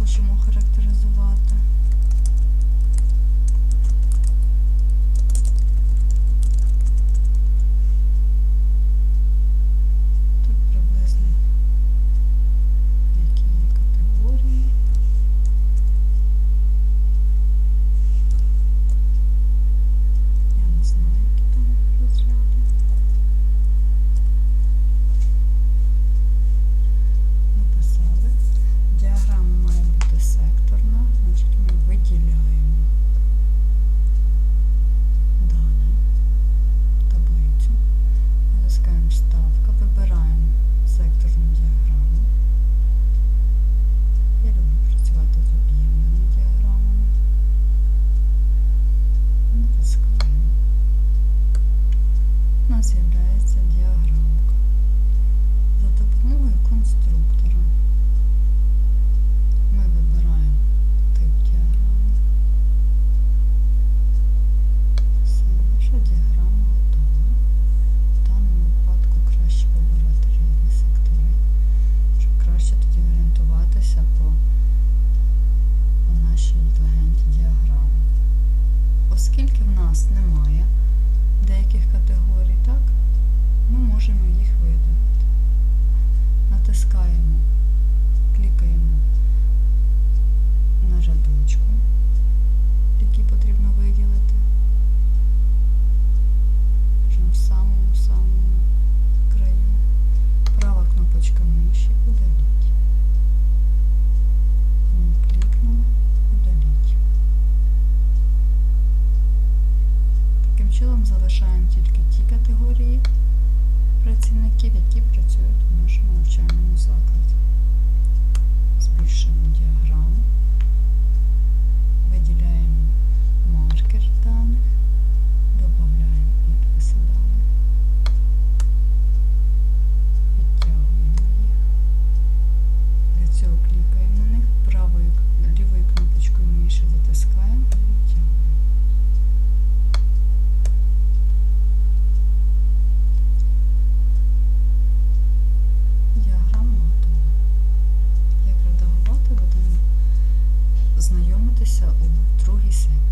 хочемо характеризувати. нас немає. розподілом залишаємо тільки ті категорії працівників, які працюють в нашій. повертатися у другий сектор.